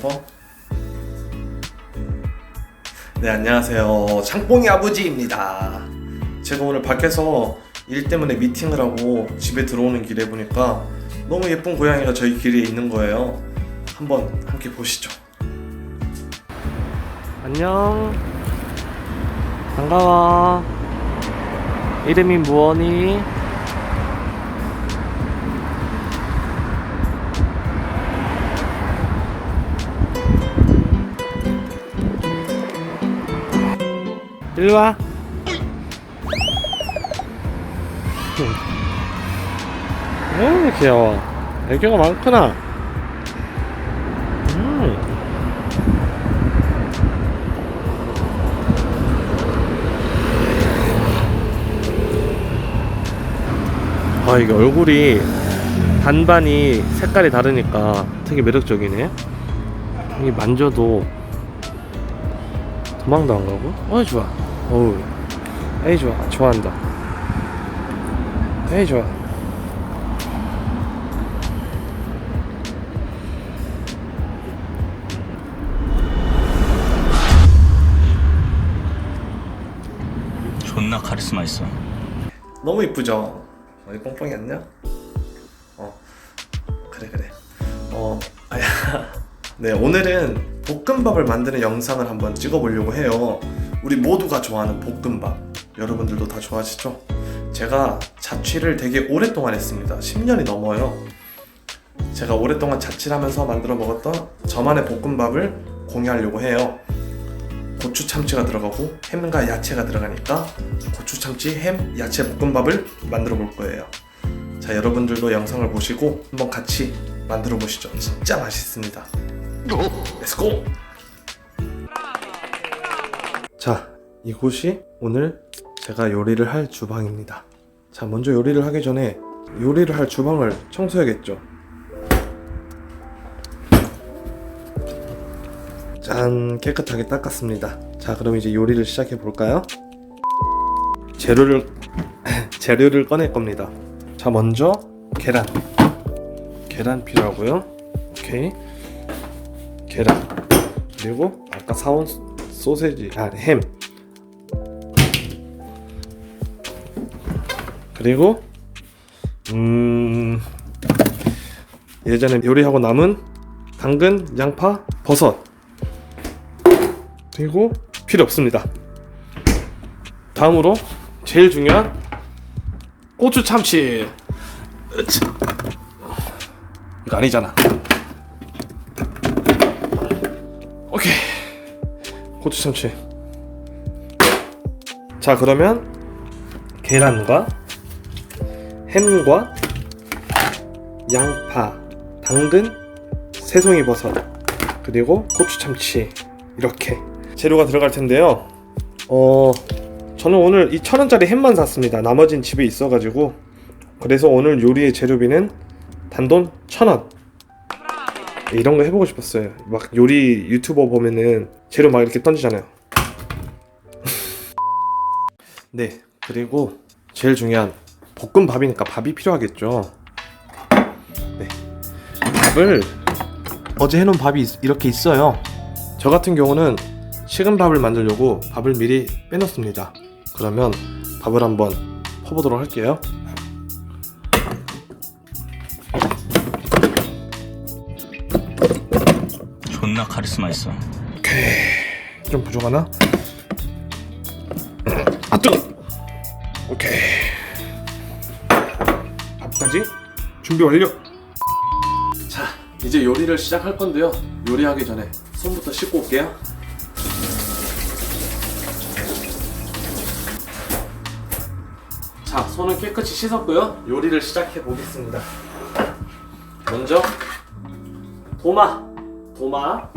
뽕뽕? 네 안녕하세요. 창뽕이 아버지입니다. 제가 오늘 밖에서 일 때문에 미팅을 하고 집에 들어오는 길에 보니까 너무 예쁜 고양이가 저희 길에 있는 거예요. 한번 함께 보시죠. 안녕. 반가워. 이름이 무언이? 일로 와. 음, 귀여워. 애교가 많구나. 음. 아, 이게 얼굴이 반반이 색깔이 다르니까 되게 매력적이네. 이 만져도 도망도 안 가고? 어 좋아. 어우. 에이 좋아. 좋아한다. 에이 좋아. 존나 카리스마 있어. 너무 이쁘죠? 어이 뽕뽕이 안녕? 어 그래 그래 어 아야 네 오늘은 볶음밥을 만드는 영상을 한번 찍어보려고 해요 우리 모두가 좋아하는 볶음밥 여러분들도 다 좋아하시죠? 제가 자취를 되게 오랫동안 했습니다 10년이 넘어요 제가 오랫동안 자취를 하면서 만들어 먹었던 저만의 볶음밥을 공유하려고 해요 고추 참치가 들어가고 햄과 야채가 들어가니까 고추 참치 햄 야채 볶음밥을 만들어 볼 거예요. 자 여러분들도 영상을 보시고 한번 같이 만들어 보시죠. 진짜 맛있습니다. 렛츠고! 자 이곳이 오늘 제가 요리를 할 주방입니다. 자 먼저 요리를 하기 전에 요리를 할 주방을 청소해야겠죠. 짠 깨끗하게 닦았습니다. 자 그럼 이제 요리를 시작해 볼까요? 재료를 재료를 꺼낼 겁니다. 자 먼저 계란 계란 필요하고요. 오케이 계란 그리고 아까 사온 소세지 아 햄 그리고 음 예전에 요리하고 남은 당근, 양파, 버섯 그리고 필요 없습니다. 다음으로 제일 중요한 고추 참치. 이거 아니잖아. 고추 참치. 자 그러면 계란과 햄과 양파, 당근, 새송이 버섯 그리고 고추 참치 이렇게 재료가 들어갈 텐데요. 어, 저는 오늘 이 천 원짜리 햄만 샀습니다. 나머진 집에 있어가지고 그래서 오늘 요리의 재료비는 단돈 천 원. 이런 거 해보고 싶었어요. 막 요리 유튜버 보면은 재료 막 이렇게 던지잖아요. 네, 그리고 제일 중요한 볶음밥이니까 밥이 필요하겠죠. 네, 밥을 어제 해놓은 밥이 있- 이렇게 있어요. 저 같은 경우는 식은 밥을 만들려고 밥을 미리 빼놓습니다. 그러면 밥을 한번 퍼보도록 할게요. 존나 카리스마 있어. 좀 부족하나? 아 뜨거! 오케이. 밥까지 준비 완료. 자, 이제 요리를 시작할 건데요. 요리하기 전에 손부터 씻고 올게요. 자, 손은 깨끗이 씻었고요. 요리를 시작해 보겠습니다. 먼저 도마, 도마,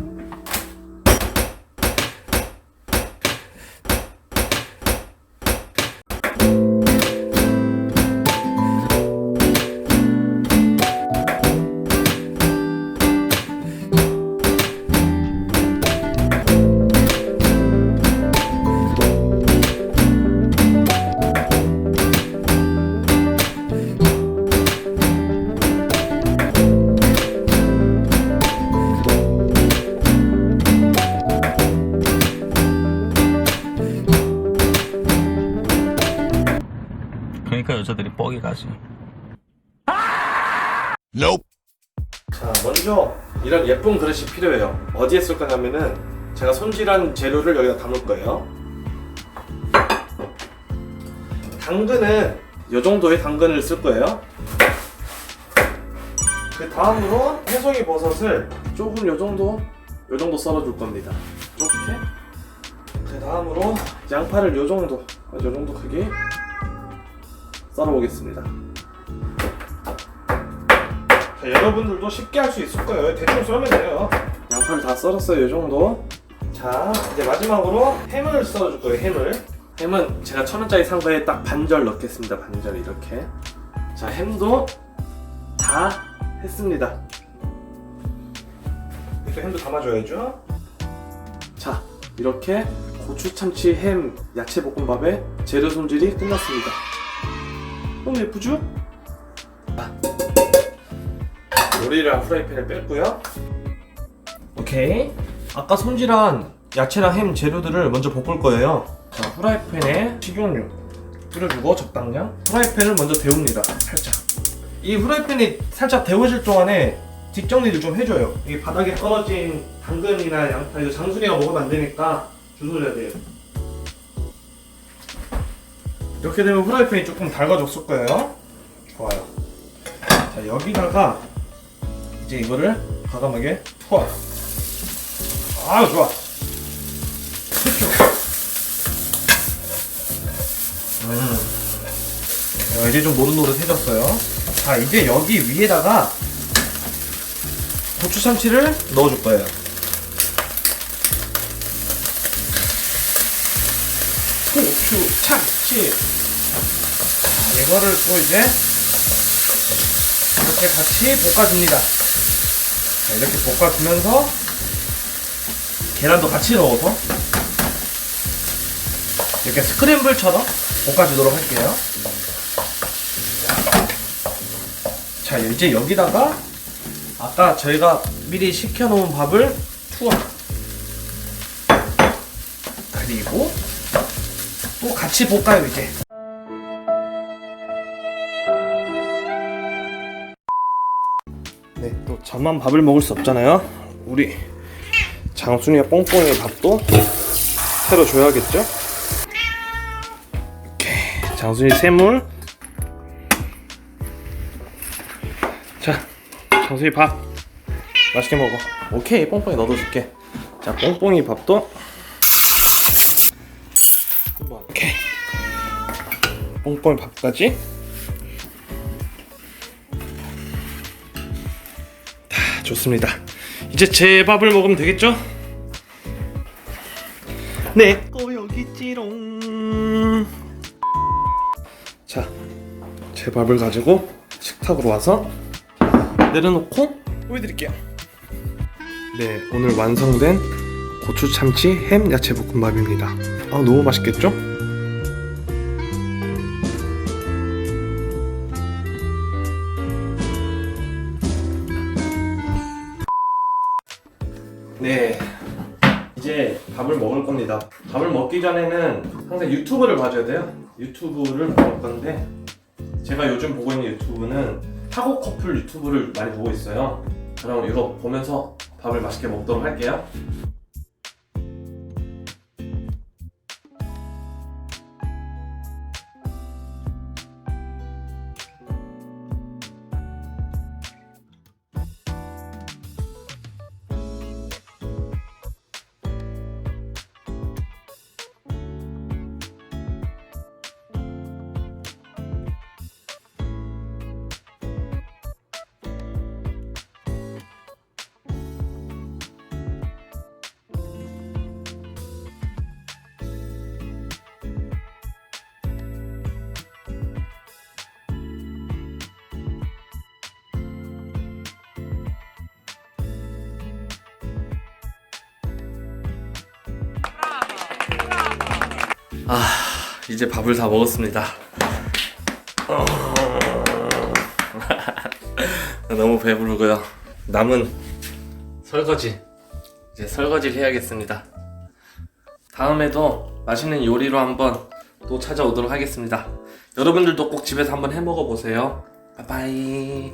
뚜벅이라지. 자, 먼저 이런 예쁜 그릇이 필요해요. 어디에 쓸 거냐면은 제가 손질한 재료를 여기다 담을 거예요. 당근은 이 정도의 당근을 쓸 거예요. 그 다음으로 해송이 버섯을 조금 요 정도, 요 정도 썰어줄 겁니다. 이렇게. 그 다음으로 양파를 요 정도, 요 정도 크기 썰어보겠습니다. 자, 여러분들도 쉽게 할 수 있을 거예요. 대충 썰면 돼요. 양파를 다 썰었어요, 이 정도. 자, 이제 마지막으로 햄을 썰어줄 거예요, 햄을. 햄은 제가 천 원짜리 산 거에 딱 반절 넣겠습니다, 반절 이렇게. 자, 햄도 다 했습니다. 이렇게 햄도 담아줘야죠. 자, 이렇게 고추, 참치, 햄, 야채 볶음밥의 재료 손질이 끝났습니다. 너무 예쁘죠? 요리랑 프라이팬을 뺐고요. 오케이. 아까 손질한 야채랑 햄 재료들을 먼저 볶을 거예요. 자, 프라이팬에 식용유 뿌려주고 적당량. 프라이팬을 먼저 데웁니다. 살짝. 이 프라이팬이 살짝 데워질 동안에 뒷정리를 좀 해줘요. 이 바닥에 떨어진 당근이나 양파 이거 장순이가 먹으면 안 되니까 주워줘야 돼요. 이렇게 되면 프라이팬이 조금 달궈졌을 거예요. 좋아요. 자 여기다가 이제 이거를 과감하게 투하. 아 좋아. 그렇죠. 음. 어, 이제 좀 노릇노릇해졌어요. 자 이제 여기 위에다가 고추 참치를 넣어줄 거예요. 고추 참치. 자, 이거를 또 이제 이렇게 같이 볶아줍니다. 자, 이렇게 볶아주면서 계란도 같이 넣어서 이렇게 스크램블처럼 볶아주도록 할게요. 자, 이제 여기다가 아까 저희가 미리 식혀놓은 밥을 투하. 그리고 또 같이 볶아요, 이제. 네, 또 저만 밥을 먹을 수 없잖아요. 우리 장순이와 뽕뽕이의 밥도 새로 줘야겠죠? 이렇게 장순이 샘물. 자, 장순이 밥 맛있게 먹어. 오케이, 뽕뽕이 너도 줄게. 자, 뽕뽕이 밥도 뽕뽕이 밥까지. 좋습니다. 이제 제 밥을 먹으면 되겠죠? 네, 거 여기 있지롱. 자, 제 밥을 가지고 식탁으로 와서 내려놓고 보여드릴게요. 네, 오늘 완성된 고추 참치 햄 야채 볶음밥입니다. 아, 너무 맛있겠죠? 겁니다. 밥을 먹기 전에는 항상 유튜브를 봐줘야 돼요. 유튜브를 볼 건데 제가 요즘 보고 있는 유튜브는 타고 커플 유튜브를 많이 보고 있어요. 그럼 이거 보면서 밥을 맛있게 먹도록 할게요. 아 이제 밥을 다 먹었습니다. 아, 너무 배부르고요. 남은 설거지 이제 설거지를 해야겠습니다. 다음에도 맛있는 요리로 한번 또 찾아오도록 하겠습니다. 여러분들도 꼭 집에서 한번 해먹어 보세요. 바이.